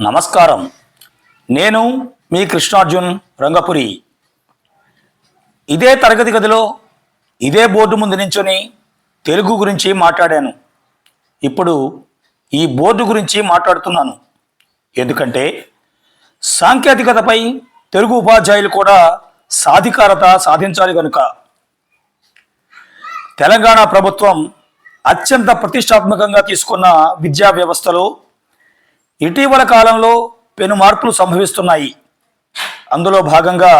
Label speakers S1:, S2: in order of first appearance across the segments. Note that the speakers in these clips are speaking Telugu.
S1: నమస్కారం. నేను మీ కృష్ణార్జున్ రంగపురి. ఇదే తరగతి గదిలో ఇదే బోర్డు ముందు నించొని తెలుగు గురించి మాట్లాడాను. ఇప్పుడు ఈ బోర్డు గురించి మాట్లాడుతున్నాను. ఎందుకంటే సాంకేతికతపై తెలుగు ఉపాధ్యాయులు కూడా సాధికారత సాధించాలి కనుక తెలంగాణ ప్రభుత్వం అత్యంత ప్రతిష్టాత్మకంగా తీసుకున్న విద్యా వ్యవస్థలో ఇటీవల కాలంలో పెను మార్పులు సంభవిస్తున్నాయి. అందులో భాగంగా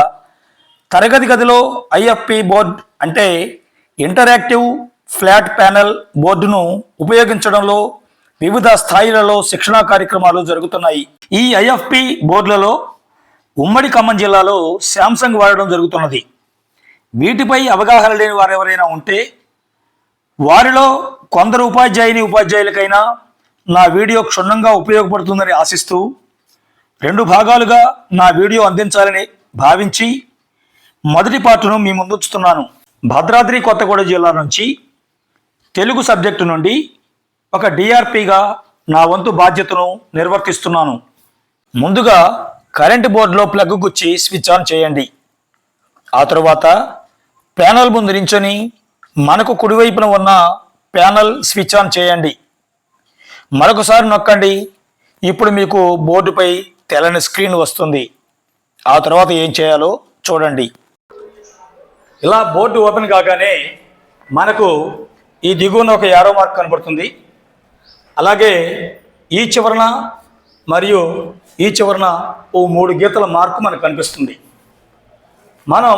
S1: తరగతి గదిలో ఐఎఫ్పి బోర్డ్ అంటే ఇంటరాక్టివ్ ఫ్లాట్ ప్యానెల్ బోర్డును ఉపయోగించడంలో వివిధ స్థాయిలలో శిక్షణా కార్యక్రమాలు జరుగుతున్నాయి. ఈ ఐఎఫ్పి బోర్డులలో ఉమ్మడి ఖమ్మం జిల్లాలో శాంసంగ్ వాడడం జరుగుతున్నది. వీటిపై అవగాహన లేని వారు ఎవరైనా ఉంటే వారిలో కొందరు ఉపాధ్యాయుని ఉపాధ్యాయులకైనా నా వీడియో క్షుణ్ణంగా ఉపయోగపడుతుందని ఆశిస్తూ రెండు భాగాలుగా నా వీడియో అందించాలని భావించి మొదటి పాటను మీ ముందుంచుతున్నాను. భద్రాద్రి కొత్తగూడ జిల్లా నుంచి తెలుగు సబ్జెక్టు నుండి ఒక డిఆర్పిగా నా వంతు బాధ్యతను నిర్వర్తిస్తున్నాను. ముందుగా కరెంటు బోర్డులో ప్లగ్ గుచ్చి స్విచ్ ఆన్ చేయండి. ఆ తరువాత ప్యానల్ ముందు నించొని మనకు కుడివైపున ఉన్న ప్యానల్ స్విచ్ ఆన్ చేయండి. మరొకసారి నొక్కండి. ఇప్పుడు మీకు బోర్డుపై తెల్లని స్క్రీన్ వస్తుంది. ఆ తర్వాత ఏం చేయాలో చూడండి. ఇలా బోర్డు ఓపెన్ కాగానే మనకు ఈ దిగువన ఒక యారో మార్క్ కనబడుతుంది. అలాగే ఈ చివరన మరియు ఈ చివరన ఓ మూడు గీతల మార్కు మనకు కనిపిస్తుంది. మనం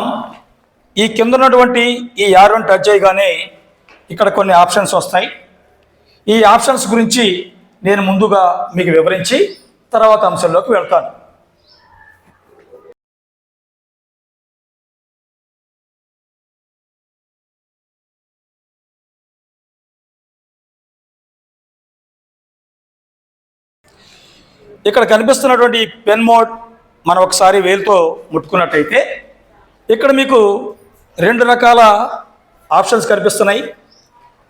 S1: ఈ కింద ఉన్నటువంటి ఈ యారోని టచ్ చేయగానే ఇక్కడ కొన్ని ఆప్షన్స్ వస్తాయి. ఈ ఆప్షన్స్ గురించి నేను ముందుగా మీకు వివరించి తర్వాత అంశంలోకి వెళ్తాను. ఇక్కడ కనిపిస్తున్నటువంటి పెన్ మోడ్ మనం ఒకసారి వేలుతో ముట్టుకున్నట్టయితే ఇక్కడ మీకు రెండు రకాల ఆప్షన్స్ కనిపిస్తున్నాయి.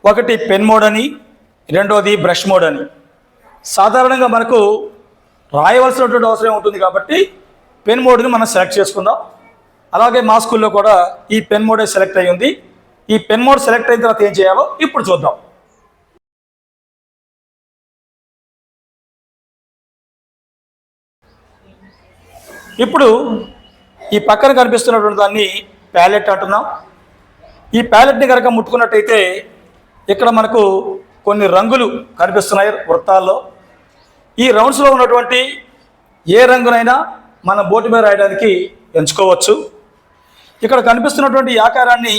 S1: ఒకటి పెన్ మోడ్ అని రెండోది బ్రష్ మోడ్ అని. సాధారణంగా మనకు రాయవలసినటువంటి అవసరం ఉంటుంది కాబట్టి పెన్ మోడ్ని మనం సెలెక్ట్ చేసుకుందాం. అలాగే మా స్కూల్లో కూడా ఈ పెన్ మోడే సెలెక్ట్ అయ్యింది ఈ పెన్ మోడ్ సెలెక్ట్ అయిన తర్వాత ఏం చేయాలో ఇప్పుడు చూద్దాం. ఇప్పుడు ఈ పక్కన కనిపిస్తున్నటువంటి దాన్ని ప్యాలెట్ అంటున్నాం. ఈ ప్యాలెట్ని కనుక ముట్టుకున్నట్టయితే ఇక్కడ మనకు కొన్ని రంగులు కనిపిస్తున్నాయి వృత్తాల్లో. ఈ రౌండ్స్లో ఉన్నటువంటి ఏ రంగునైనా మన బోటు మీద రాయడానికి ఎంచుకోవచ్చు. ఇక్కడ కనిపిస్తున్నటువంటి ఆకారాన్ని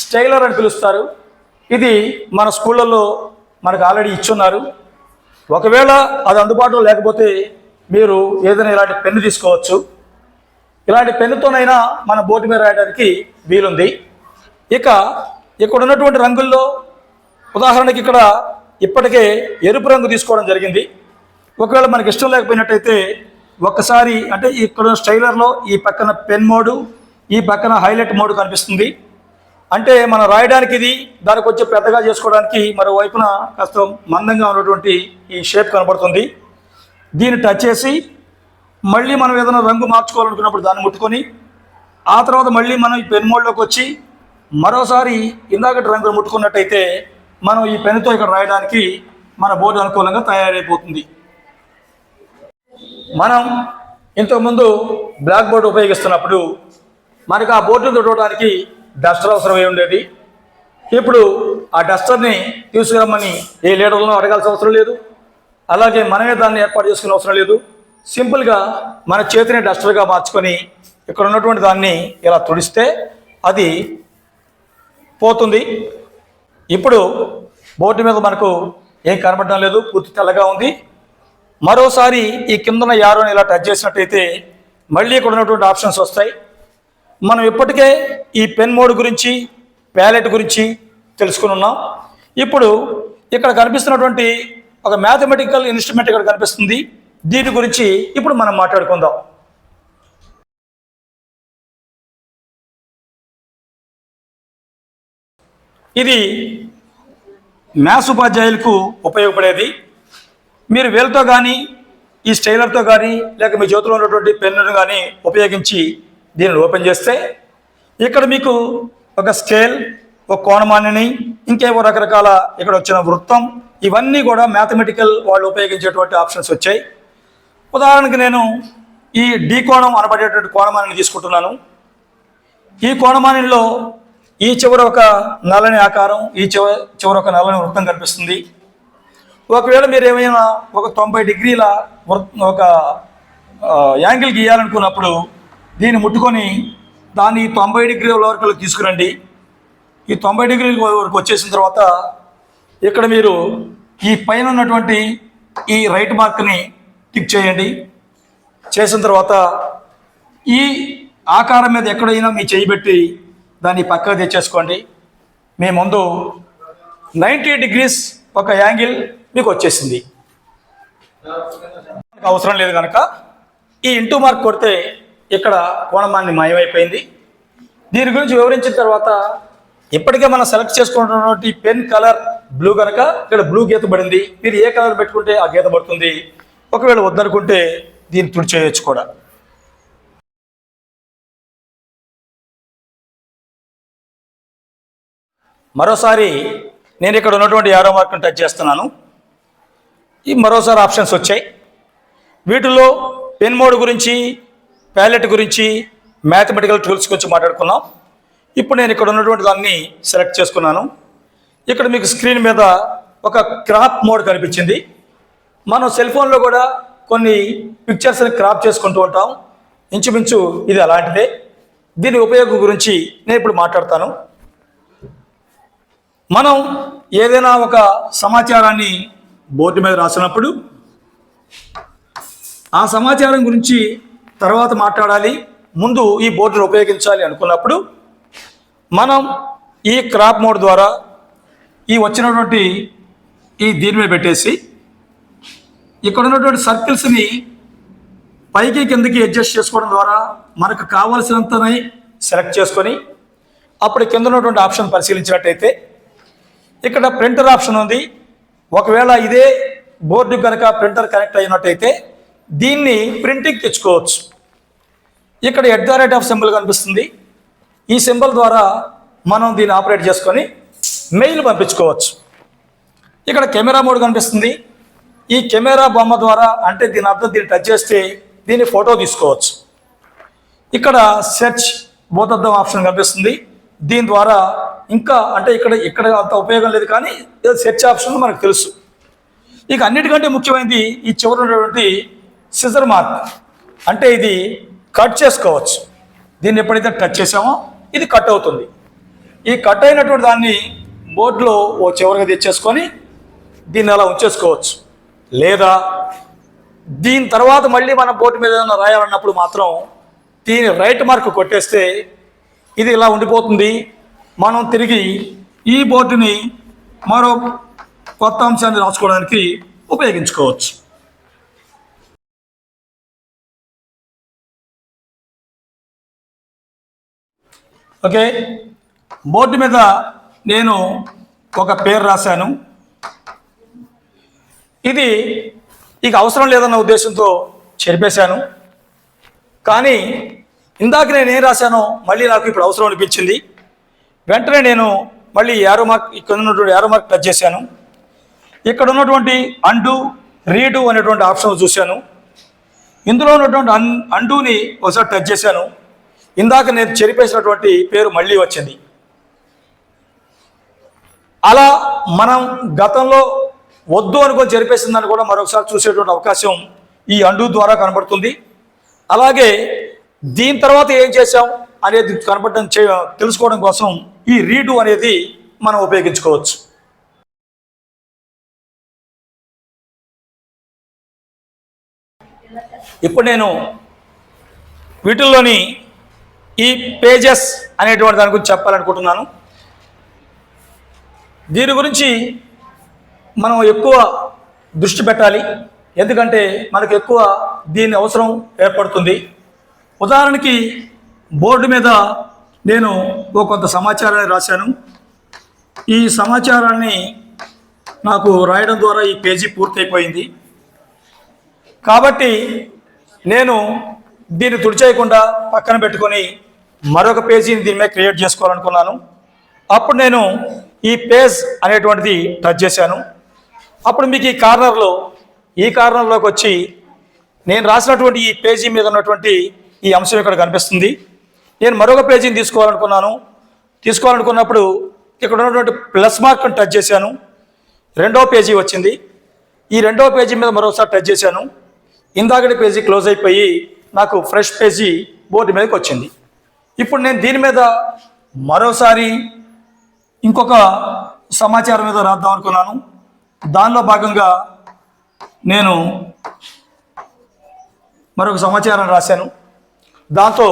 S1: స్టైలర్ అని పిలుస్తారు. ఇది మన స్కూళ్ళల్లో మనకు ఆల్రెడీ ఇచ్చున్నారు. ఒకవేళ అది అందుబాటులో లేకపోతే మీరు ఏదైనా ఇలాంటి పెన్ను తీసుకోవచ్చు. ఇలాంటి పెన్నుతోనైనా మన బోర్డు మీద రాయడానికి వీలుంది. ఇక ఇక్కడ ఉన్నటువంటి రంగుల్లో ఉదాహరణకి ఇక్కడ ఇప్పటికే ఎరుపు రంగు తీసుకోవడం జరిగింది. ఒకవేళ మనకి ఇష్టం లేకపోయినట్టయితే ఒక్కసారి అంటే ఇక్కడ స్టైలర్లో ఈ పక్కన పెన్ మోడు ఈ పక్కన హైలైట్ మోడ్ కనిపిస్తుంది. అంటే మనం రాయడానికి ఇది దానికి వచ్చి పెద్దగా చేసుకోవడానికి మరోవైపున కాస్త మందంగా ఉన్నటువంటి ఈ షేప్ కనబడుతుంది. దీన్ని టచ్ చేసి మళ్ళీ మనం ఏదైనా రంగు మార్చుకోవాలనుకున్నప్పుడు దాన్ని ముట్టుకొని ఆ తర్వాత మళ్ళీ మనం ఈ పెన్ మోడ్లోకి వచ్చి మరోసారి ఇందాకటి రంగులు ముట్టుకున్నట్టయితే మనం ఈ పెన్నుతో ఇక్కడ రాయడానికి మన బోర్డు అనుకూలంగా తయారైపోతుంది. మనం ఇంతకుముందు బ్లాక్ బోర్డు ఉపయోగిస్తున్నప్పుడు మనకు ఆ బోర్డును తుడవడానికి డస్టర్ అవసరమై ఉండేది. ఇప్పుడు ఆ డస్టర్ని తీసుకురమ్మని ఏ లీడర్లను అడగాల్సిన అవసరం లేదు. అలాగే మనమే దాన్ని ఏర్పాటు చేసుకునే అవసరం లేదు. సింపుల్గా మన చేతిని డస్టర్గా మార్చుకొని ఇక్కడ ఉన్నటువంటి దాన్ని ఇలా తుడిస్తే అది పోతుంది. ఇప్పుడు బోర్డు మీద మనకు ఏం కనబడడం లేదు పూర్తి తెల్లగా ఉంది. మరోసారి ఈ కిందన యారోని ఇలా టచ్ చేసినట్టయితే మళ్ళీ ఇక్కడ ఉన్నటువంటి ఆప్షన్స్ వస్తాయి. మనం ఇప్పటికే ఈ పెన్ మోడ్ గురించి ప్యాలెట్ గురించి తెలుసుకుని ఉన్నాం. ఇప్పుడు ఇక్కడ కనిపిస్తున్నటువంటి ఒక మ్యాథమెటికల్ ఇన్స్ట్రుమెంట్ ఇక్కడ కనిపిస్తుంది. దీని గురించి ఇప్పుడు మనం మాట్లాడుకుందాం. ఇది మ్యాథ్స్ ఉపాధ్యాయులకు ఉపయోగపడేది. మీరు వేలతో కానీ ఈ స్టైలర్తో కానీ లేక మీ చేతిలో ఉన్నటువంటి పెన్నును కానీ ఉపయోగించి దీనిని ఓపెన్ చేస్తే ఇక్కడ మీకు ఒక స్కేల్ ఒక కోణమానిని ఇంకేవో రకరకాల ఇక్కడ వచ్చిన వృత్తం ఇవన్నీ కూడా మ్యాథమెటికల్ వాళ్ళు ఉపయోగించేటువంటి ఆప్షన్స్ వచ్చాయి. ఉదాహరణకి నేను ఈ డీ కోణం అనబడేటువంటి కోణమానిని తీసుకుంటున్నాను. ఈ కోణమానిలో ఈ చివర ఒక నల్లని ఆకారం ఈ చివ చివర ఒక నల్లని వృత్తం కనిపిస్తుంది. ఒకవేళ మీరు ఏమైనా ఒక తొంభై డిగ్రీల వృత్- ఒక యాంగిల్ గీయాలనుకున్నప్పుడు దీన్ని ముట్టుకొని దాన్ని తొంభై డిగ్రీల వరకు తీసుకురండి. ఈ తొంభై డిగ్రీల వరకు వచ్చేసిన తర్వాత ఇక్కడ మీరు ఈ పైన ఉన్నటువంటి ఈ రైట్ మార్క్ని టిక్ చేయండి. చేసిన తర్వాత ఈ ఆకారం మీద ఎక్కడైనా మీ చేయి పెట్టి దాన్ని పక్కకు తెచ్చేసుకోండి. మీ ముందు నైంటీ డిగ్రీస్ ఒక యాంగిల్ మీకు వచ్చేసింది. అవసరం లేదు కనుక ఈ ఇంటూ మార్క్ కొడితే ఇక్కడ కోణమాన్ని మాయమైపోయింది. దీని గురించి వివరించిన తర్వాత ఇప్పటికే మనం సెలెక్ట్ చేసుకుంటున్నటువంటి పెన్ కలర్ బ్లూ కనుక ఇక్కడ బ్లూ గీత పడింది. మీరు ఏ కలర్ పెట్టుకుంటే ఆ గీత పడుతుంది. ఒకవేళ వద్దనుకుంటే దీన్ని తుడిచేయచ్చు కూడా. మరోసారి నేను ఇక్కడ ఉన్నటువంటి యారో మార్క్ని టచ్ చేస్తున్నాను. ఈ మరోసారి ఆప్షన్స్ వచ్చాయి. వీటిలో పెన్ మోడ్ గురించి ప్యాలెట్ గురించి మ్యాథమెటికల్ టూల్స్ గురించి మాట్లాడుకున్నాం ఇప్పుడు నేను ఇక్కడ ఉన్నటువంటి దాన్ని సెలెక్ట్ చేసుకున్నాను. ఇక్కడ మీకు స్క్రీన్ మీద ఒక క్రాప్ మోడ్ కనిపించింది. మనం సెల్ ఫోన్లో కూడా కొన్ని పిక్చర్స్ని క్రాప్ చేసుకుంటూ ఉంటాం. ఇంచుమించు ఇది అలాంటిదే. దీని ఉపయోగం గురించి నేను ఇప్పుడు మాట్లాడతాను. మనం ఏదైనా ఒక సమాచారాన్ని బోర్డు మీద రాసినప్పుడు ఆ సమాచారం గురించి తర్వాత మాట్లాడాలి ముందు ఈ బోర్డును ఉపయోగించాలి అనుకున్నప్పుడు మనం ఈ క్రాప్ మోడ్ ద్వారా ఈ వచ్చినటువంటి ఈ దీని మీద పెట్టేసి ఇక్కడ ఉన్నటువంటి సర్కిల్స్ని పైకి కిందకి అడ్జస్ట్ చేసుకోవడం ద్వారా మనకు కావాల్సినంతనే సెలెక్ట్ చేసుకొని అప్పుడు కింద ఉన్నటువంటి ఆప్షన్ పరిశీలించినట్టయితే ఇక్కడ ప్రింటర్ ఆప్షన్ ఉంది. ఒకవేళ ఇదే బోర్డు కనుక ప్రింటర్ కనెక్ట్ అయినట్టయితే దీన్ని ప్రింటింగ్ తెచ్చుకోవచ్చు. ఇక్కడ at the rate of symbol కనిపిస్తుంది. ఈ సింబల్ ద్వారా మనం దీన్ని ఆపరేట్ చేసుకొని మెయిల్ పంపించుకోవచ్చు. ఇక్కడ కెమెరా మోడ్ కనిపిస్తుంది. ఈ కెమెరా బొమ్మ ద్వారా అంటే దీని అర్థం దీన్ని టచ్ చేస్తే దీన్ని ఫోటో తీసుకోవచ్చు. ఇక్కడ సెర్చ్ భూతద్దం ఆప్షన్ కనిపిస్తుంది. దీని ద్వారా ఇంకా అంటే ఇక్కడ ఇక్కడ అంత ఉపయోగం లేదు కానీ సెర్చ్ ఆప్షన్ మనకు తెలుసు. ఇక అన్నిటికంటే ముఖ్యమైనది ఈ చివరి ఉన్నటువంటి సిజర్ మార్క్ అంటే ఇది కట్ చేసుకోవచ్చు. దీన్ని ఎప్పుడైతే టచ్ చేసామో ఇది కట్ అవుతుంది. ఈ కట్ అయినటువంటి దాన్ని బోర్డులో ఓ చివరిగా తెచ్చేసుకొని దీన్ని అలా ఉంచేసుకోవచ్చు. లేదా దీని తర్వాత మళ్ళీ మన బోర్డు మీద ఏదైనా రాయాలన్నప్పుడు మాత్రం దీని రైట్ మార్క్ కొట్టేస్తే ఇది ఇలా ఉండిపోతుంది. మనం తిరిగి ఈ బోర్డుని మరో కొత్త అంశాన్ని రాసుకోవడానికి ఉపయోగించుకోవచ్చు. ఓకే? బోర్డు మీద నేను ఒక పేరు రాశాను. ఇది ఇక అవసరం లేదన్న ఉద్దేశంతో చెరిపేశాను. కానీ ఇందాక నేను ఏం రాశానో మళ్ళీ నాకు ఇప్పుడు అవసరం అనిపించింది. వెంటనే నేను మళ్ళీ యారో మార్క్ ఇక్కడ ఉన్నటువంటి యారో మార్క్ టచ్ చేశాను. ఇక్కడ ఉన్నటువంటి అండు రీడు అనేటువంటి ఆప్షన్ చూశాను. ఇందులో ఉన్నటువంటి అన్ అండుని ఒకసారి టచ్ చేశాను. ఇందాక నేను చెరిపేసినటువంటి పేరు మళ్ళీ వచ్చింది. అలా మనం గతంలో వద్దు అనుకొని చెరిపేసిందని కూడా మరొకసారి చూసేటువంటి అవకాశం ఈ అండు ద్వారా కనబడుతుంది. అలాగే దీని తర్వాత ఏం చేశాం అనేది కనపడడం చే తెలుసుకోవడం కోసం ఈ రీడు అనేది మనం ఉపయోగించుకోవచ్చు. ఇప్పుడు నేను వీటిల్లోని ఈ పేజెస్ అనేటువంటి దాని గురించి చెప్పాలనుకుంటున్నాను. దీని గురించి మనం ఎక్కువ దృష్టి పెట్టాలి. ఎందుకంటే మనకు ఎక్కువ దీని అవసరం ఏర్పడుతుంది. ఉదాహరణకి బోర్డు మీద నేను ఓ కొంత సమాచారాన్ని రాశాను. ఈ సమాచారాన్ని నాకు రాయడం ద్వారా ఈ పేజీ పూర్తయిపోయింది. కాబట్టి నేను దీన్ని తుడిచేయకుండా పక్కన పెట్టుకొని మరొక పేజీని దీని మీద క్రియేట్ చేసుకోవాలనుకున్నాను. అప్పుడు నేను ఈ పేజ్ అనేటువంటిది టచ్ చేశాను. అప్పుడు మీకు ఈ కార్నర్లో ఈ కార్నర్లోకి వచ్చి నేను రాసినటువంటి ఈ పేజీ మీద ఉన్నటువంటి ఈ అంశం ఇక్కడ కనిపిస్తుంది. నేను మరొక పేజీని తీసుకోవాలనుకున్నాను. తీసుకోవాలనుకున్నప్పుడు ఇక్కడ ఉన్నటువంటి ప్లస్ మార్క్ని టచ్ చేశాను. రెండవ పేజీ వచ్చింది. ఈ రెండవ పేజీ మీద మరోసారి టచ్ చేశాను. ఇందాకటి పేజీ క్లోజ్ అయిపోయి నాకు ఫ్రెష్ పేజీ బోర్డు మీదకి వచ్చింది. ఇప్పుడు నేను దీని మీద మరోసారి ఇంకొక సమాచారం మీద రాద్దాం అనుకున్నాను. దానిలో భాగంగా నేను మరొక సమాచారం రాశాను. దాంతో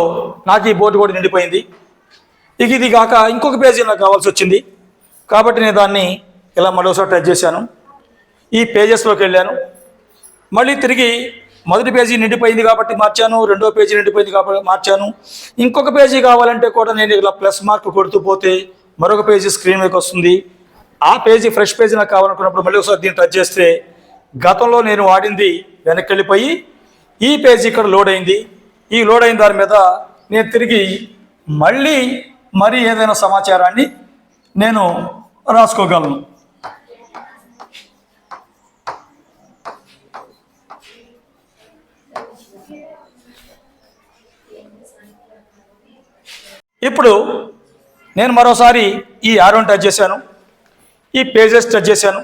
S1: నాకు ఈ బోర్డు కూడా నిండిపోయింది. ఇక ఇది కాక ఇంకొక పేజీ నాకు కావాల్సి వచ్చింది. కాబట్టి నేను దాన్ని ఇలా మరోసారి టచ్ చేశాను. ఈ పేజెస్లోకి వెళ్ళాను. మళ్ళీ తిరిగి మొదటి పేజీ నిండిపోయింది కాబట్టి మార్చాను. రెండో పేజీ నిండిపోయింది కాబట్టి మార్చాను. ఇంకొక పేజీ కావాలంటే కూడా నేను ఇలా ప్లస్ మార్క్ కొడుతూ పోతే మరొక పేజీ స్క్రీన్ మీదకి వస్తుంది. ఆ పేజీ ఫ్రెష్ పేజీ నాకు కావాలనుకున్నప్పుడు మళ్ళీ ఒకసారి దీన్ని టచ్ చేస్తే గతంలో నేను వాడింది వెనక్కి వెళ్ళిపోయి ఈ పేజీ ఇక్కడ లోడ్ అయింది. ఈ లోడ్ అయిన దాని మీద నేను తిరిగి మళ్ళీ మరి ఏదైనా సమాచారాన్ని నేను రాసుకోగలను. ఇప్పుడు నేను మరోసారి ఈ ఆరోని టచ్ చేశాను. ఈ పేజెస్ టచ్ చేశాను.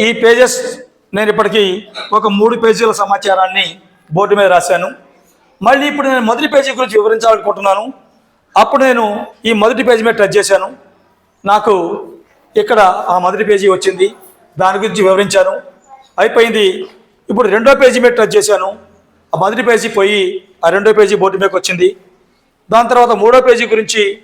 S1: ఈ పేజెస్ నేను ఇప్పటికీ ఒక మూడు పేజీల సమాచారాన్ని బోర్డు మీద రాశాను. మళ్ళీ ఇప్పుడు నేను మొదటి పేజీ గురించి వివరించాలనుకుంటున్నాను. అప్పుడు నేను ఈ మొదటి పేజీ మీద టచ్ చేశాను. నాకు ఇక్కడ ఆ మొదటి పేజీ వచ్చింది. దాని గురించి వివరించాను. అయిపోయింది. ఇప్పుడు రెండో పేజీ మీద టచ్ చేశాను. ఆ మొదటి పేజీ పోయి ఆ రెండో పేజీ బోర్డు మీదకి వచ్చింది. దాని తర్వాత మూడో పేజీ గురించి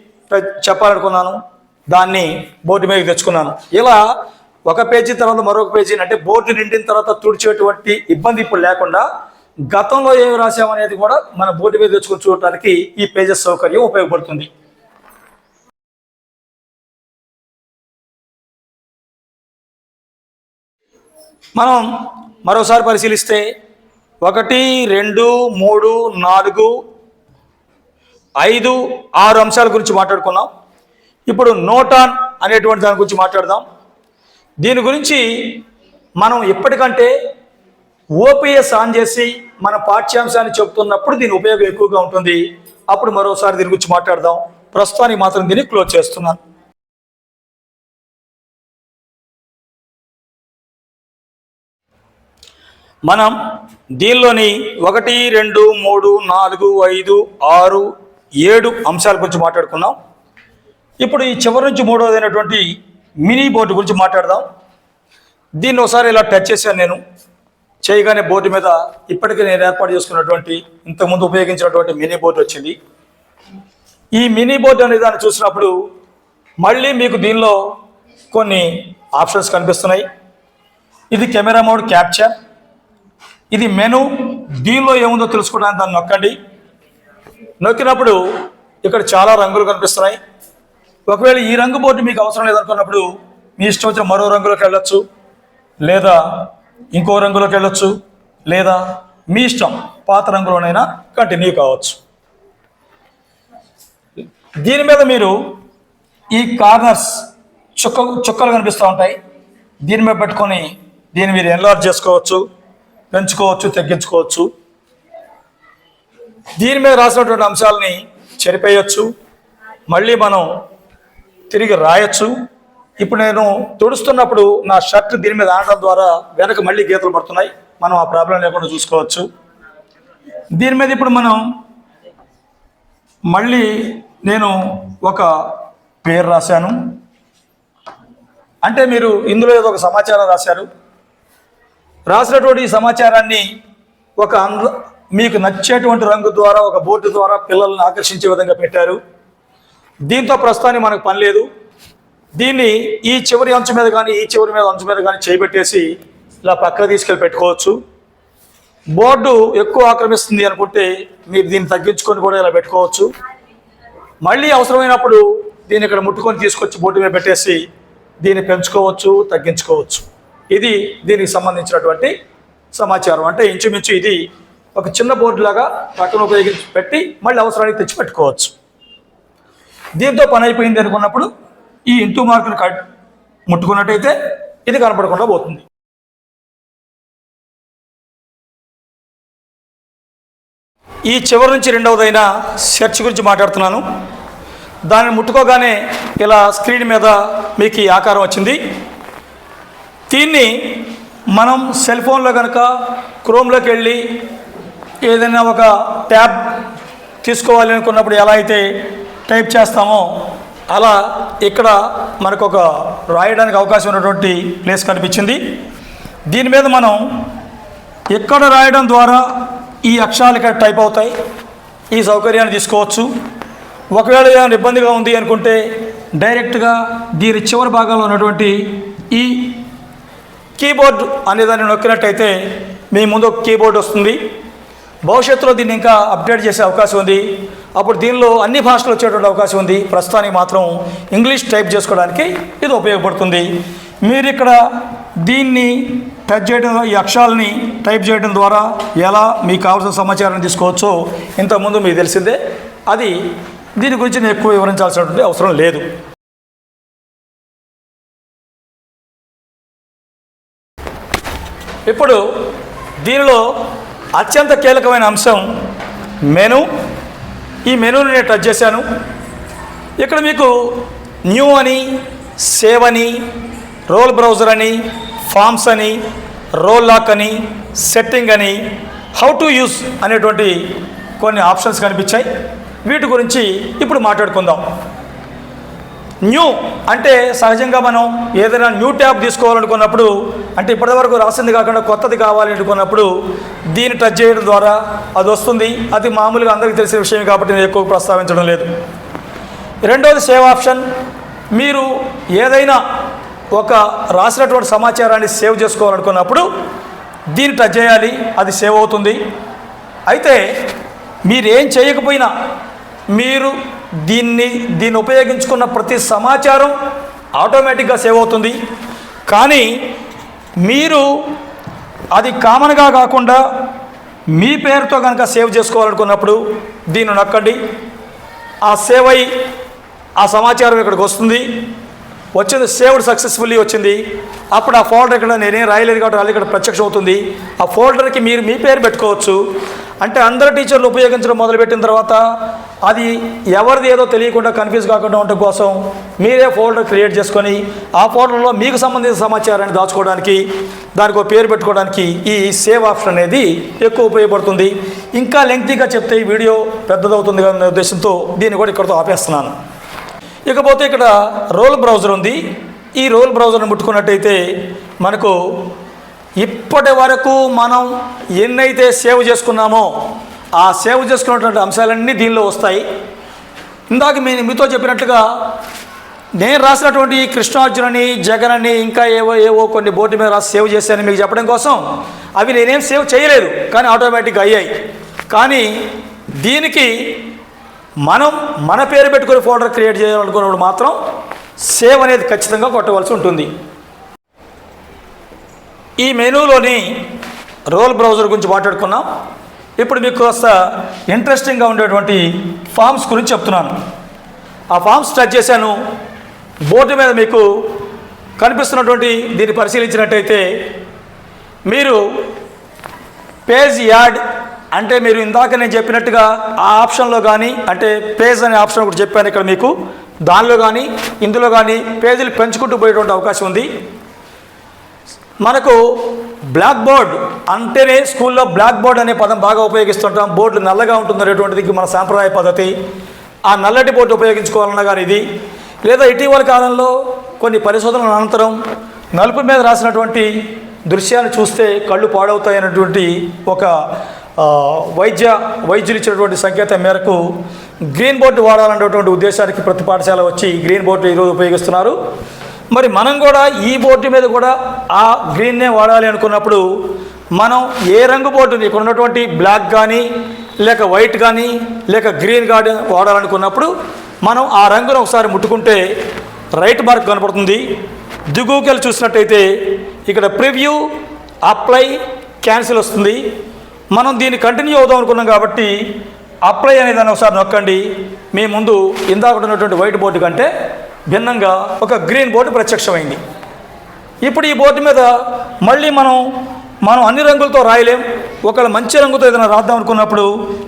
S1: చెప్పాలనుకున్నాను. దాన్ని బోర్డు మీదకి తెచ్చుకున్నాను. ఇలా ఒక పేజీ తర్వాత మరొక పేజీ అంటే బోర్డు నిండిన తర్వాత తుడిచేటువంటి ఇబ్బంది ఇప్పుడు లేకుండా గతంలో ఏమి రాసామనేది కూడా మన బోర్డు మీద తెచ్చుకొని చూడటానికి ఈ పేజెస్ సౌకర్యం ఉపయోగపడుతుంది. మనం మరోసారి పరిశీలిస్తే ఒకటి రెండు మూడు నాలుగు ఐదు ఆరు అంశాల గురించి మాట్లాడుకున్నాం. ఇప్పుడు నోటాన్ అనేటువంటి దాని గురించి మాట్లాడదాం. దీని గురించి మనం ఎప్పటికంటే ఓపీఎస్ ఆన్ చేసి మన పాఠ్యాంశాన్ని చెబుతున్నప్పుడు దీని ఉపయోగం ఎక్కువగా ఉంటుంది. అప్పుడు మరోసారి దీని గురించి మాట్లాడదాం. ప్రస్తుతానికి మాత్రం దీన్ని క్లోజ్ చేస్తున్నాను. మనం దీనిలోని ఒకటి రెండు మూడు నాలుగు ఐదు ఆరు ఏడు అంశాల గురించి మాట్లాడుకున్నాం. ఇప్పుడు ఈ చివరి నుంచి మూడవదైనటువంటి మినీ బోర్డు గురించి మాట్లాడదాం. దీన్ని ఒకసారి ఇలా టచ్ చేశాను నేను. చేయగానే బోర్డు మీద ఇప్పటికీ నేను ఏర్పాటు చేసుకున్నటువంటి ఇంతకుముందు ఉపయోగించినటువంటి మినీ బోర్డు వచ్చింది. ఈ మినీ బోర్డు అనే దాన్ని చూసినప్పుడు మళ్ళీ మీకు దీనిలో కొన్ని ఆప్షన్స్ కనిపిస్తున్నాయి. ఇది కెమెరా మోడ్ క్యాప్చర్. ఇది మెను. దీనిలో ఏముందో తెలుసుకోవడానికి దాన్ని నొక్కండి. నొక్కినప్పుడు ఇక్కడ చాలా రంగులు కనిపిస్తున్నాయి. ఒకవేళ ఈ రంగు బోర్డు మీకు అవసరం లేదనుకున్నప్పుడు మీ ఇష్టం వచ్చిన మరో రంగులోకి వెళ్ళొచ్చు. లేదా ఇంకో రంగులోకి వెళ్ళొచ్చు. లేదా మీ ఇష్టం పాత రంగులోనైనా కంటిన్యూ కావచ్చు. దీని మీద మీరు ఈ కార్నర్స్ చుక్క చుక్కలు కనిపిస్తూ ఉంటాయి. దీని మీద పెట్టుకొని దీన్ని మీరు ఎన్లార్జ్ చేసుకోవచ్చు పెంచుకోవచ్చు తగ్గించుకోవచ్చు. దీని మీద రాసినటువంటి అంశాలని చెరిపేయచ్చు. మళ్ళీ మనం తిరిగి రాయొచ్చు. ఇప్పుడు నేను తుడుస్తున్నప్పుడు నా షర్ట్ దీని మీద ఆడడం ద్వారా వెనక మళ్ళీ గీతలు పడుతున్నాయి. మనం ఆ ప్రాబ్లం లేకుండా చూసుకోవచ్చు. దీని మీద ఇప్పుడు మనం మళ్ళీ నేను ఒక పేరు రాశాను. అంటే మీరు ఇందులో ఏదో ఒక సమాచారం రాశారు. రాసినటువంటి ఈ సమాచారాన్ని ఒక మీకు నచ్చేటువంటి రంగు ద్వారా ఒక బోర్డు ద్వారా పిల్లల్ని ఆకర్షించే విధంగా పెట్టారు. దీంతో ప్రస్తుతానికి మనకు పని లేదు. దీన్ని ఈ చివరి అంచు మీద కానీ ఈ చివరి మీద అంచు మీద కానీ చేపెట్టేసి ఇలా పక్కకు తీసుకెళ్ళి పెట్టుకోవచ్చు. బోర్డు ఎక్కువ ఆక్రమిస్తుంది అనుకుంటే మీరు దీన్ని తగ్గించుకొని కూడా ఇలా పెట్టుకోవచ్చు. మళ్ళీ అవసరమైనప్పుడు దీన్ని ఇక్కడ ముట్టుకొని తీసుకొచ్చి బోర్డు మీద పెట్టేసి దీన్ని పెంచుకోవచ్చు తగ్గించుకోవచ్చు. ఇది దీనికి సంబంధించినటువంటి సమాచారం. అంటే ఇంచుమించు ఇది ఒక చిన్న బోర్డు లాగా పక్కన ఉపయోగించి పెట్టి మళ్ళీ అవసరానికి తెచ్చి పెట్టుకోవచ్చు దీంతో పని అయిపోయింది అనుకున్నప్పుడు ఈ ఇంటూ మార్కును కట్ ముట్టుకున్నట్టయితే ఇది కనపడకుండా పోతుంది. ఈ చివరి నుంచి రెండవదైన సెర్చ్ గురించి మాట్లాడుతున్నాను. దాన్ని ముట్టుకోగానే ఇలా స్క్రీన్ మీద మీకు ఈ ఆకారం వచ్చింది. దీన్ని మనం సెల్ ఫోన్లో కనుక క్రోమ్లోకి వెళ్ళి ఏదైనా ఒక ట్యాబ్ తీసుకోవాలి అనుకున్నప్పుడు ఎలా అయితే టైప్ చేస్తామో అలా ఇక్కడ మనకు ఒక రాయడానికి అవకాశం ఉన్నటువంటి ప్లేస్ కనిపించింది. దీని మీద మనం ఎక్కడ రాయడం ద్వారా ఈ అక్షరాలు ఇక్కడ టైప్ అవుతాయి ఈ సౌకర్యాన్ని తీసుకోవచ్చు. ఒకవేళ ఏమైనా ఇబ్బందిగా ఉంది అనుకుంటే డైరెక్ట్గా దీని చివరి భాగంలో ఉన్నటువంటి ఈ కీబోర్డ్ అనేదాన్ని నొక్కినట్టయితే మీ ముందు ఒక కీబోర్డ్ వస్తుంది. భవిష్యత్తులో దీన్ని ఇంకా అప్డేట్ చేసే అవకాశం ఉంది. అప్పుడు దీనిలో అన్ని భాషలు వచ్చేటువంటి అవకాశం ఉంది. ప్రస్తుతానికి మాత్రం ఇంగ్లీష్ టైప్ చేసుకోవడానికి ఇది ఉపయోగపడుతుంది. మీరు ఇక్కడ దీన్ని టచ్ చేయడం ఈ అక్షరాలని టైప్ చేయడం ద్వారా ఎలా మీకు కావాల్సిన సమాచారాన్ని తీసుకోవచ్చో ఇంతకుముందు మీకు తెలిసిందే. అది దీని గురించి నేను ఎక్కువ వివరించాల్సినటువంటి అవసరం లేదు. ఇప్పుడు దీనిలో అత్యంత కీలకమైన అంశం మెను. ఈ మెనూని నేను టచ్ చేశాను. ఇక్కడ మీకు న్యూ అని సేవ్ అని రోల్ బ్రౌజర్ అని ఫామ్స్ అని రోల్ లాక్ అని సెట్టింగ్ అని హౌ టు యూస్ అనేటువంటి కొన్ని ఆప్షన్స్ కనిపించాయి. వీటి గురించి ఇప్పుడు మాట్లాడుకుందాం. న్యూ అంటే సహజంగా మనం ఏదైనా న్యూ ట్యాబ్ తీసుకోవాలనుకున్నప్పుడు అంటే ఇప్పటివరకు రాసింది కాకుండా కొత్తది కావాలి అనుకున్నప్పుడు దీన్ని టచ్ చేయడం ద్వారా అది వస్తుంది. అది మామూలుగా అందరికీ తెలిసిన విషయం కాబట్టి నేను ఎక్కువ ప్రస్తావించడం లేదు. రెండవది సేవ్ ఆప్షన్. మీరు ఏదైనా ఒక రాసినటువంటి సమాచారాన్ని సేవ్ చేసుకోవాలనుకున్నప్పుడు దీన్ని టచ్ చేయాలి అది సేవ్ అవుతుంది. అయితే మీరు ఏం చేయకపోయినా మీరు దీన్ని దీన్ని ఉపయోగించుకున్న ప్రతి సమాచారం ఆటోమేటిక్గా సేవ్ అవుతుంది. కానీ మీరు అది కామన్గా కాకుండా మీ పేరుతో కనుక సేవ్ చేసుకోవాలనుకున్నప్పుడు దీన్ని నొక్కండి. ఆ సేవ్ అయి ఆ సమాచారం ఇక్కడికి వస్తుంది. వచ్చింది సేవ్డ్ సక్సెస్ఫుల్లీ వచ్చింది. అప్పుడు ఆ ఫోల్డర్ ఇక్కడ నేనేం రాయలేదు కాబట్టి అది ఇక్కడ ప్రత్యక్షం అవుతుంది. ఆ ఫోల్డర్కి మీరు మీ పేరు పెట్టుకోవచ్చు. అంటే అందరు టీచర్లు ఉపయోగించడం మొదలుపెట్టిన తర్వాత అది ఎవరిది ఏదో తెలియకుండా కన్ఫ్యూజ్ కాకుండా ఉండటం కోసం మీరే ఫోల్డర్ క్రియేట్ చేసుకొని ఆ ఫోల్డర్లో మీకు సంబంధించిన సమాచారాన్ని దాచుకోవడానికి దానికి ఒక పేరు పెట్టుకోవడానికి ఈ సేవ్ ఆప్షన్ అనేది ఎక్కువ ఉపయోగపడుతుంది. ఇంకా లెంగ్తీగా చెప్తే ఈ వీడియో పెద్దదవుతుంది అనే ఉద్దేశంతో దీన్ని కూడా ఇక్కడితో ఆపేస్తున్నాను. ఇకపోతే ఇక్కడ రోల్ బ్రౌజర్ ఉంది. ఈ రోల్ బ్రౌజర్ని ముట్టుకున్నట్టయితే మనకు ఇప్పటి వరకు మనం ఎన్నైతే సేవ్ చేసుకున్నామో ఆ సేవ్ చేసుకున్నటువంటి అంశాలన్నీ దీనిలో వస్తాయి. ఇందాక నేను మీతో చెప్పినట్లుగా నేను రాసినటువంటి కృష్ణార్జునని జగన్ అని ఇంకా ఏవో ఏవో కొన్ని బోర్డు మీద రాసి సేవ్ చేశాను మీకు చెప్పడం కోసం. అవి నేనేం సేవ్ చేయలేదు కానీ ఆటోమేటిక్గా అయ్యాయి. కానీ దీనికి మనం మన పేరు పెట్టుకుని ఫోల్డర్ క్రియేట్ చేయాలనుకున్నప్పుడు మాత్రం సేవ్ అనేది ఖచ్చితంగా కొట్టవలసి ఉంటుంది. ఈ మెనూలోని రోల్ బ్రౌజర్ గురించి మాట్లాడుకున్నాం. ఇప్పుడు మీకు కాస్త ఇంట్రెస్టింగ్గా ఉండేటువంటి ఫామ్స్ గురించి చెప్తున్నాను. ఆ ఫామ్స్ టచ్ చేశాను. బోర్డు మీద మీకు కనిపిస్తున్నటువంటి దీన్ని పరిశీలించినట్టయితే మీరు పేజ్ యాడ్ అంటే మీరు ఇందాక నేను చెప్పినట్టుగా ఆ ఆప్షన్లో కానీ అంటే పేజ్ అనే ఆప్షన్ ఒకటి చెప్పాను ఇక్కడ మీకు. దానిలో కానీ ఇందులో కానీ పేజీలు పెంచుకుంటూ పోయేటువంటి అవకాశం ఉంది. మనకు బ్లాక్ బోర్డ్ అంటేనే స్కూల్లో బ్లాక్ బోర్డ్ అనే పదం బాగా ఉపయోగిస్తుంటాం. బోర్డు నల్లగా ఉంటుంది అనేటువంటిది మన సాంప్రదాయ పద్ధతి. ఆ నల్లటి బోర్డు ఉపయోగించుకోవాలన్నా కానీ ఇది. లేదా ఇటీవల కాలంలో కొన్ని పరిశోధనల అనంతరం నలుపు మీద రాసినటువంటి దృశ్యాన్ని చూస్తే కళ్ళు పాడవుతాయి అన్నటువంటి ఒక వైద్య వైద్యులు ఇచ్చినటువంటి సంకేతం మేరకు గ్రీన్ బోర్డు వాడాలనేటువంటి ఉద్దేశానికి ప్రతి పాఠశాల వచ్చి గ్రీన్ బోర్డు ఈరోజు ఉపయోగిస్తున్నారు. మరి మనం కూడా ఈ బోర్డు మీద కూడా ఆ గ్రీన్నే వాడాలి అనుకున్నప్పుడు మనం ఏ రంగు బోర్డుని ఇక్కడ ఉన్నటువంటి బ్లాక్ కానీ లేక వైట్ కానీ లేక గ్రీన్ కానీ వాడాలనుకున్నప్పుడు మనం ఆ రంగును ఒకసారి ముట్టుకుంటే రైట్ మార్క్ కనపడుతుంది. దిగువకెళ్ళి చూసినట్టయితే ఇక్కడ ప్రివ్యూ అప్లై క్యాన్సిల్ వస్తుంది. మనం దీన్ని కంటిన్యూ అవుదాం అనుకున్నాం కాబట్టి అప్లై అనే దాన్ని ఒకసారి నొక్కండి. మీ ముందు ఇందాక ఉన్నటువంటి వైట్ బోర్డు కంటే భిన్నంగా ఒక గ్రీన్ బోర్డు ప్రత్యక్షమైంది. ఇప్పుడు ఈ బోర్డు మీద మళ్ళీ మనం మనం అన్ని రంగులతో రాయలేం. ఒకవేళ మంచి రంగుతో ఏదైనా రాద్దాం అనుకున్నప్పుడు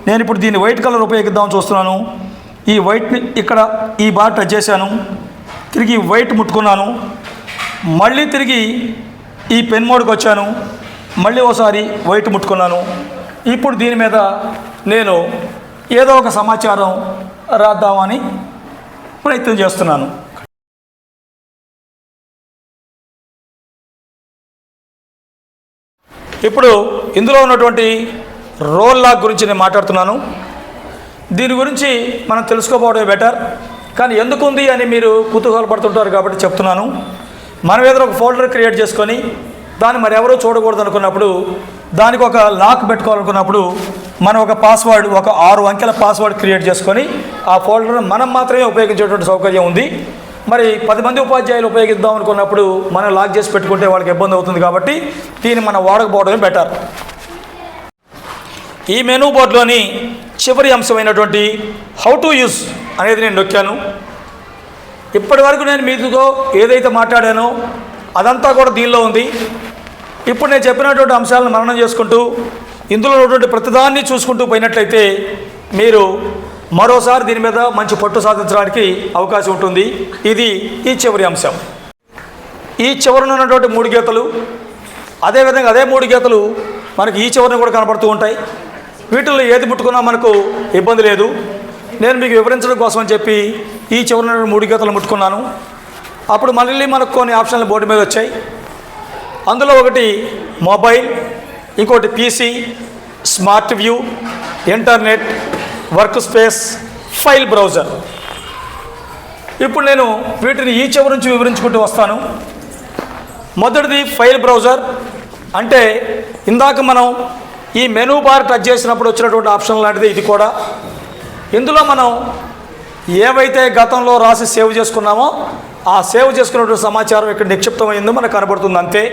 S1: నేను ఇప్పుడు దీన్ని వైట్ కలర్ ఉపయోగిద్దామని చూస్తున్నాను. ఈ వైట్ని ఇక్కడ ఈ బార్ టచ్ చేశాను. తిరిగి వైట్ ముట్టుకున్నాను. మళ్ళీ తిరిగి ఈ పెన్ మోడ్కి వచ్చాను. మళ్ళీ ఒకసారి వైట్ ముట్టుకున్నాను. ఇప్పుడు దీని మీద నేను ఏదో ఒక సమాచారం రాద్దామని ప్రయత్నం చేస్తున్నాను. ఇప్పుడు ఇందులో ఉన్నటువంటి రోల్ లాక్ గురించి నేను మాట్లాడుతున్నాను. దీని గురించి మనం తెలుసుకోపోవడమే బెటర్. కానీ ఎందుకు ఉంది అని మీరు కుతూహలపడుతుంటారు కాబట్టి చెప్తున్నాను. మనం మీద ఒక ఫోల్డర్ క్రియేట్ చేసుకొని దాన్ని మరి చూడకూడదు అనుకున్నప్పుడు దానికి ఒక లాక్ పెట్టుకోవాలనుకున్నప్పుడు మనం ఒక పాస్వర్డ్ ఒక ఆరు అంకెల పాస్వర్డ్ క్రియేట్ చేసుకొని ఆ ఫోల్డర్ని మనం మాత్రమే ఉపయోగించేటువంటి సౌకర్యం ఉంది. మరి పది మంది ఉపాధ్యాయులు ఉపయోగిద్దాం అనుకున్నప్పుడు మనం లాక్ చేసి పెట్టుకుంటే వాళ్ళకి ఇబ్బంది అవుతుంది కాబట్టి దీన్ని మనం వాడకపోవడమే బెటర్ ఈ మెనూ బోర్డులోని చివరి అంశమైనటువంటి హౌ టు యూస్ అనేది నేను నొక్కాను. ఇప్పటి వరకు నేను మీతో ఏదైతే మాట్లాడానో అదంతా కూడా దీనిలో ఉంది. ఇప్పుడు నేను చెప్పినటువంటి అంశాలను మననం చేసుకుంటూ ఇందులో ఉన్నటువంటి ప్రతిదాన్ని చూసుకుంటూ పోయినట్లయితే మీరు మరోసారి దీని మీద మంచి పట్టు సాధించడానికి అవకాశం ఉంటుంది. ఇది ఈ చివరి అంశం. ఈ చివరన ఉన్నటువంటి మూడు గీతలు అదేవిధంగా అదే మూడు గీతలు మనకి ఈ చివరన కూడా కనపడుతూ ఉంటాయి. వీటిల్లో ఏది ముట్టుకున్నా మనకు ఇబ్బంది లేదు. నేను మీకు వివరించడం కోసం అని చెప్పి ఈ చివరన మూడు గీతలు ముట్టుకున్నాను. అప్పుడు మళ్ళీ మనకు కొన్ని ఆప్షన్లు బోర్డు మీద వచ్చాయి. అందులో ఒకటి మొబైల్ ఇంకోటి PC smart view internet work space file browser. ఇప్పుడు నేను వీటిని ఈ చివరి నుంచి వివరించుకుంటూ వస్తాను. మొదటిది ఫైల్ బ్రౌజర్. అంటే ఇందాక మనం ఈ మెనూ బార్ టచ్ చేసినప్పుడు వచ్చినటువంటి ఆప్షన్ లాంటిది ఇది కూడా. ఇందులో మనం ఏవైతే గతంలో రాసి సేవ్ చేసుకున్నామో ఆ సేవ్ చేసుకున్నటువంటి సమాచారం ఇక్కడ నిక్షిప్తమైందో మనకు కనబడుతుంది. అంతే.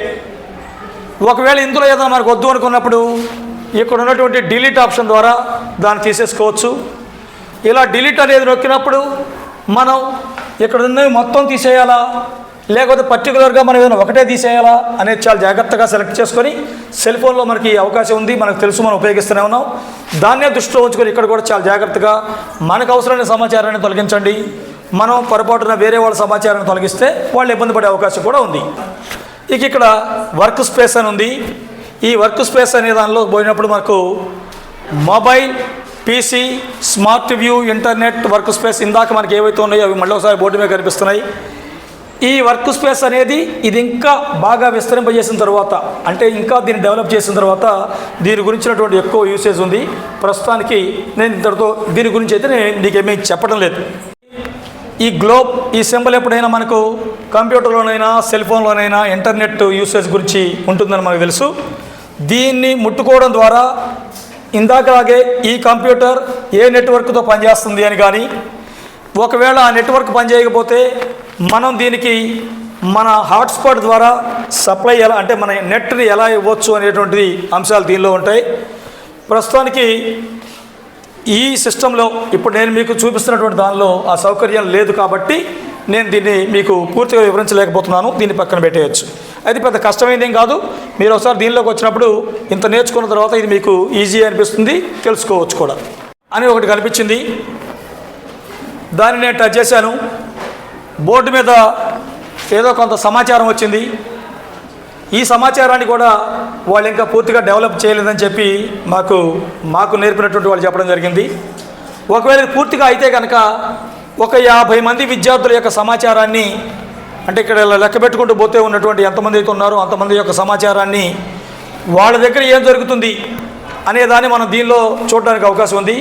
S1: ఒకవేళ ఇందులో ఏదైనా మనకు వద్దు అనుకున్నప్పుడు ఇక్కడ ఉన్నటువంటి డిలీట్ ఆప్షన్ ద్వారా దాన్ని తీసేసుకోవచ్చు. ఇలా డిలీట్ అనేది నొక్కినప్పుడు మనం ఇక్కడ ఉన్నవి మొత్తం తీసేయాలా? లేకపోతే పర్టికులర్గా మనం ఏదైనా ఒకటే తీసేయాలా అనేది చాలా జాగ్రత్తగా సెలెక్ట్ చేసుకొని సెల్ ఫోన్లో మనకి అవకాశం ఉంది మనకు తెలుసు మనం ఉపయోగిస్తూనే ఉన్నాం. దాన్నే దృష్టిలో ఉంచుకొని ఇక్కడ కూడా చాలా జాగ్రత్తగా మనకు అవసరమైన సమాచారాన్ని తొలగించండి. మనం పొరపాటున వేరే వాళ్ళ సమాచారాన్ని తొలగిస్తే వాళ్ళు ఇబ్బంది పడే అవకాశం కూడా ఉంది. ఇక ఇక్కడ వర్క్ స్పేస్ అని ఉంది. ఈ వర్క్ స్పేస్ అనే దానిలో పోయినప్పుడు మనకు mobile PC smart view internet work space ఇందాక మనకి ఏవైతే ఉన్నాయో అవి మళ్ళీ ఒకసారి బోర్డు మీద కనిపిస్తున్నాయి. ఈ వర్క్ స్పేస్ అనేది ఇది ఇంకా బాగా విస్తరింపజేసిన తర్వాత అంటే ఇంకా దీన్ని డెవలప్ చేసిన తర్వాత దీని గురించినటువంటి ఎక్కువ యూసేజ్ ఉంది. ప్రస్తుతానికి నేను ఇంతటితో దీని గురించి అయితే నేను నీకేమీ చెప్పడం లేదు. ఈ గ్లోబ్ ఈ సింబల్ ఎప్పుడైనా మనకు కంప్యూటర్లోనైనా సెల్ ఫోన్లోనైనా ఇంటర్నెట్ యూసేజ్ గురించి ఉంటుందని మనకు తెలుసు. దీన్ని ముట్టుకోవడం ద్వారా ఇందాకలాగే ఈ కంప్యూటర్ ఏ నెట్వర్క్తో పనిచేస్తుంది అని కానీ ఒకవేళ ఆ నెట్వర్క్ పనిచేయకపోతే మనం దీనికి మన హాట్స్పాట్ ద్వారా సప్లై ఎలా అంటే మన నెట్ని ఎలా ఇవ్వచ్చు అనేటువంటి అంశాలు దీనిలో ఉంటాయి. ప్రస్తుతానికి ఈ సిస్టంలో ఇప్పుడు నేను మీకు చూపిస్తున్నటువంటి దానిలో ఆ సౌకర్యం లేదు కాబట్టి నేను దీన్ని మీకు పూర్తిగా వివరించలేకపోతున్నాను. దీన్ని పక్కన పెట్టేయచ్చు. అది పెద్ద కష్టమైందేం కాదు. మీరు ఒకసారి దీనిలోకి వచ్చినప్పుడు ఇంత నేర్చుకున్న తర్వాత ఇది మీకు ఈజీ అనిపిస్తుంది. తెలుసుకోవచ్చు కూడా. అని ఒకటి కనిపించింది. దాన్ని నేను టచ్ చేశాను. బోర్డు మీద ఏదో కొంత సమాచారం వచ్చింది. ఈ సమాచారాన్ని కూడా వాళ్ళు ఇంకా పూర్తిగా డెవలప్ చేయలేదని చెప్పి మాకు మాకు నేర్పినటువంటి వాళ్ళు చెప్పడం జరిగింది. ఒకవేళ పూర్తిగా అయితే కనుక ఒక యాభై మంది విద్యార్థుల యొక్క సమాచారాన్ని అంటే ఇక్కడ లెక్క పెట్టుకుంటూ పోతే ఉన్నటువంటి ఎంతమంది అయితే ఉన్నారో అంతమంది యొక్క సమాచారాన్ని వాళ్ళ దగ్గర ఏం జరుగుతుంది అనేదాన్ని మనం దీనిలో చూడడానికి అవకాశం ఉంది.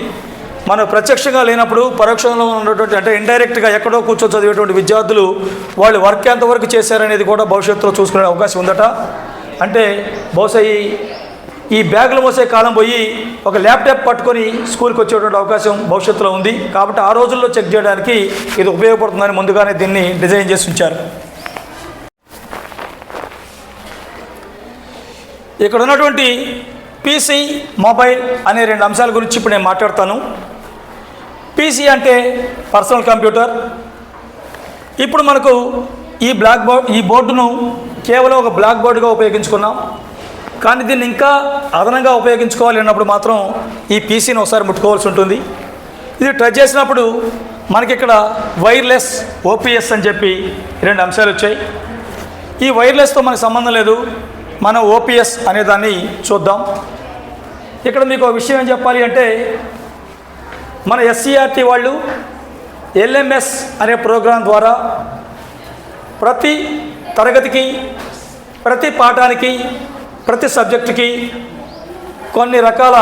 S1: మనం ప్రత్యక్షంగా లేనప్పుడు పరోక్షంలో ఉన్నటువంటి అంటే ఇండైరెక్ట్గా ఎక్కడో కూర్చొని చదివేటువంటి విద్యార్థులు వాళ్ళు వర్క్ ఎంతవరకు చేశారనేది కూడా భవిష్యత్తులో చూసుకునే అవకాశం ఉందట. అంటే బహుశా ఈ ఈ బ్యాగులు మోసే కాలం పోయి ఒక ల్యాప్టాప్ పట్టుకొని స్కూల్కి వచ్చేటువంటి అవకాశం భవిష్యత్తులో ఉంది. కాబట్టి ఆ రోజుల్లో చెక్ చేయడానికి ఇది ఉపయోగపడుతుందని ముందుగానే దీన్ని డిజైన్ చేసి ఉంచారు. ఇక్కడ ఉన్నటువంటి పీసీ మొబైల్ అనే రెండు అంశాల గురించి ఇప్పుడు నేను మాట్లాడతాను. పీసీ అంటే పర్సనల్ కంప్యూటర్. ఇప్పుడు మనకు ఈ బ్లాక్ బోర్డ్ ఈ బోర్డును కేవలం ఒక బ్లాక్ బోర్డుగా ఉపయోగించుకున్నాం. కానీ దీన్ని ఇంకా అదనంగా ఉపయోగించుకోవాలి అన్నప్పుడు మాత్రం ఈ పీసీని ఒకసారి ముట్టుకోవాల్సి ఉంటుంది. ఇది టచ్ చేసినప్పుడు మనకి ఇక్కడ వైర్లెస్ ఓపీఎస్ అని చెప్పి రెండు అంశాలు వచ్చాయి. ఈ వైర్లెస్తో మనకు సంబంధం లేదు. మనం ఓపీఎస్ అనేదాన్ని చూద్దాం. ఇక్కడ మీకు ఒక విషయం ఏం చెప్పాలి అంటే మన ఎస్సీఆర్టీ వాళ్ళు ఎల్ఎంఎస్ అనే ప్రోగ్రాం ద్వారా ప్రతి తరగతికి ప్రతి పాఠానికి ప్రతి సబ్జెక్టుకి కొన్ని రకాల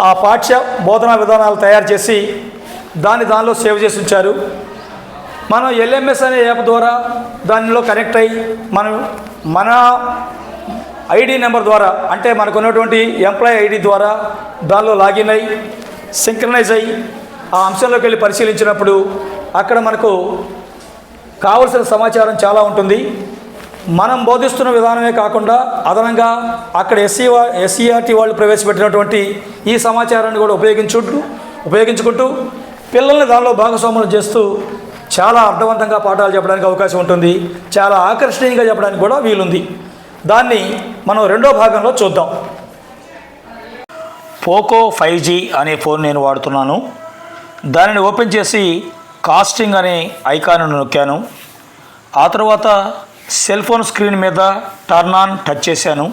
S1: ఆ పాఠ్య బోధనా విధానాలు తయారు చేసి దాన్ని దానిలో సేవ్ చేసి ఉంచారు. మనం ఎల్ఎంఎస్ అనే యాప్ ద్వారా దానిలో కనెక్ట్ అయ్యి మనం మన ఐడి నెంబర్ ద్వారా అంటే మనకున్నటువంటి ఎంప్లాయీ ఐడి ద్వారా దానిలో లాగిన్ అయ్యి సింక్రనైజ్ అయ్యి ఆ అంశంలోకి వెళ్ళి పరిశీలించినప్పుడు అక్కడ మనకు కావలసిన సమాచారం చాలా ఉంటుంది. మనం బోధిస్తున్న విధానమే కాకుండా అదనంగా అక్కడ ఎస్సీ ఎస్సీఆర్టీ వాళ్ళు ప్రవేశపెట్టినటువంటి ఈ సమాచారాన్ని కూడా ఉపయోగించుకుంటూ ఉపయోగించుకుంటూ పిల్లల్ని దానిలో భాగస్వాములు చేస్తూ చాలా అర్థవంతంగా పాఠాలు చెప్పడానికి అవకాశం ఉంటుంది. చాలా ఆకర్షణీయంగా చెప్పడానికి కూడా వీలుంది. దాన్ని మనం రెండో భాగంలో చూద్దాం. పోకో ఫైవ్ జీ అనే ఫోన్ నేను వాడుతున్నాను. దానిని ఓపెన్ చేసి కాస్టింగ్ అనే ఐకాన్ను నొక్కాను. ఆ తర్వాత సెల్ ఫోన్ స్క్రీన్ మీద టర్న్ ఆన్ టచ్ చేశాను.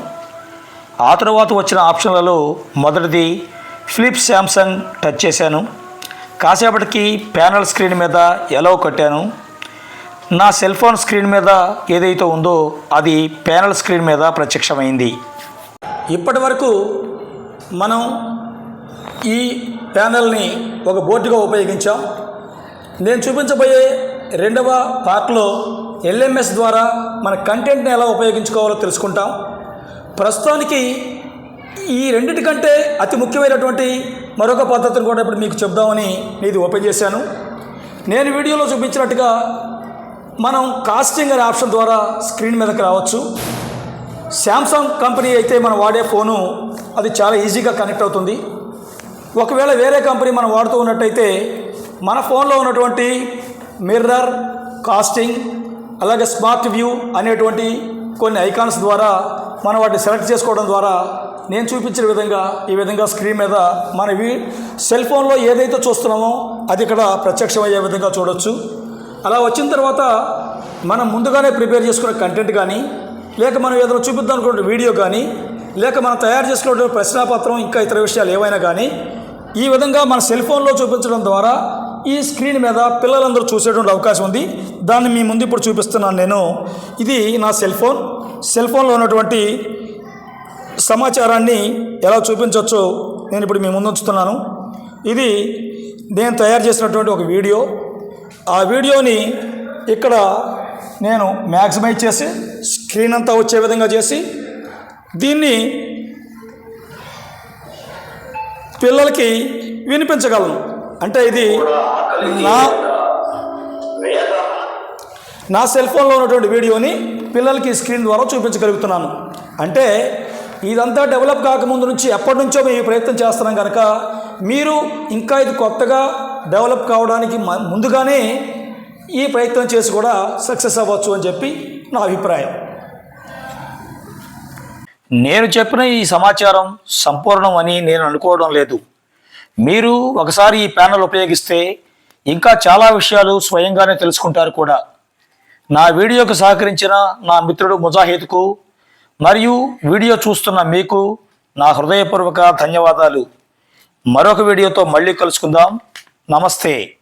S1: ఆ తర్వాత వచ్చిన ఆప్షన్లలో మొదటిది ఫ్లిప్ శాంసంగ్ టచ్ చేశాను. కాసేపటికి ప్యానల్ స్క్రీన్ మీద ఎలవ్ కట్టాను. నా సెల్ ఫోన్ స్క్రీన్ మీద ఏదైతే ఉందో అది ప్యానల్ స్క్రీన్ మీద ప్రత్యక్షమైంది. ఇప్పటి వరకు మనం ఈ ప్యానల్ని ఒక బోర్డుగా ఉపయోగించాం. నేను చూపించబోయే రెండవ పార్ట్లో ఎల్ఎంఎస్ ద్వారా మన కంటెంట్ని ఎలా ఉపయోగించుకోవాలో తెలుసుకుంటాం. ప్రస్తుతానికి ఈ రెండిటి కంటే అతి ముఖ్యమైనటువంటి మరొక పద్ధతిని కూడా ఇప్పుడు మీకు చెప్దామని ఇది ఓపెన్ చేశాను. నేను వీడియోలో చూపించినట్టుగా మనం కాస్టింగ్ అనే ఆప్షన్ ద్వారా స్క్రీన్ మీదకి రావచ్చు. శాంసంగ్ కంపెనీ అయితే మనం వాడే ఫోను అది చాలా ఈజీగా కనెక్ట్ అవుతుంది. ఒకవేళ వేరే కంపెనీ మనం వాడుతూ ఉన్నట్టయితే మన ఫోన్లో ఉన్నటువంటి మిర్రర్ కాస్టింగ్ అలాగే స్మార్ట్ వ్యూ అనేటువంటి కొన్ని ఐకాన్స్ ద్వారా మనం వాటిని సెలెక్ట్ చేసుకోవడం ద్వారా నేను చూపించిన విధంగా ఈ విధంగా స్క్రీన్ మీద మన సెల్ ఫోన్లో ఏదైతే చూస్తున్నామో అది ఇక్కడ ప్రత్యక్షమయ్యే విధంగా చూడొచ్చు. అలా వచ్చిన తర్వాత మనం ముందుగానే ప్రిపేర్ చేసుకున్న కంటెంట్ కానీ లేక మనం ఏదైనా చూపిద్దాం అనుకున్న వీడియో కానీ లేక మనం తయారు చేసుకున్న ప్రశ్నాపత్రం ఇంకా ఇతర విషయాలు ఏవైనా కానీ ఈ విధంగా మన సెల్ ఫోన్లో చూపించడం ద్వారా ఈ స్క్రీన్ మీద పిల్లలందరూ చూసేటువంటి అవకాశం ఉంది. దాన్ని మీ ముందు ఇప్పుడు చూపిస్తున్నాను నేను. ఇది నా సెల్ ఫోన్. సెల్ ఫోన్లో ఉన్నటువంటి సమాచారాన్ని ఎలా చూపించవచ్చో నేను ఇప్పుడు మీ ముందు ఉంచుతున్నాను. ఇది నేను తయారు చేసినటువంటి ఒక వీడియో. ఆ వీడియోని ఇక్కడ నేను మ్యాక్సిమైజ్ చేసి స్క్రీన్ అంతా వచ్చే విధంగా చేసి దీన్ని పిల్లలకి వినిపించగలను. అంటే ఇది నా నా సెల్ ఫోన్లో ఉన్నటువంటి వీడియోని పిల్లలకి స్క్రీన్ ద్వారా చూపించగలుగుతున్నాను. అంటే ఇదంతా డెవలప్ కాకముందు నుంచి ఎప్పటి నుంచో మేము ఈ ప్రయత్నం చేస్తున్నాం కనుక మీరు ఇంకా ఇది కొత్తగా డెవలప్ కావడానికి ముందుగానే ఈ ప్రయత్నం చేసి కూడా సక్సెస్ అవ్వచ్చు అని చెప్పి నా అభిప్రాయం. నేను చెప్పిన ఈ సమాచారం సంపూర్ణం అని నేను అనుకోవడం లేదు. మీరు ఒకసారి ఈ ప్యానల్ ఉపయోగిస్తే ఇంకా చాలా విషయాలు స్వయంగానే తెలుసుకుంటారు కూడా. నా వీడియోకు సహకరించిన నా మిత్రుడు ముజాహిద్కు మరియు వీడియో చూస్తున్న మీకు నా హృదయపూర్వక ధన్యవాదాలు. మరొక వీడియోతో మళ్ళీ కలుసుకుందాం. నమస్తే.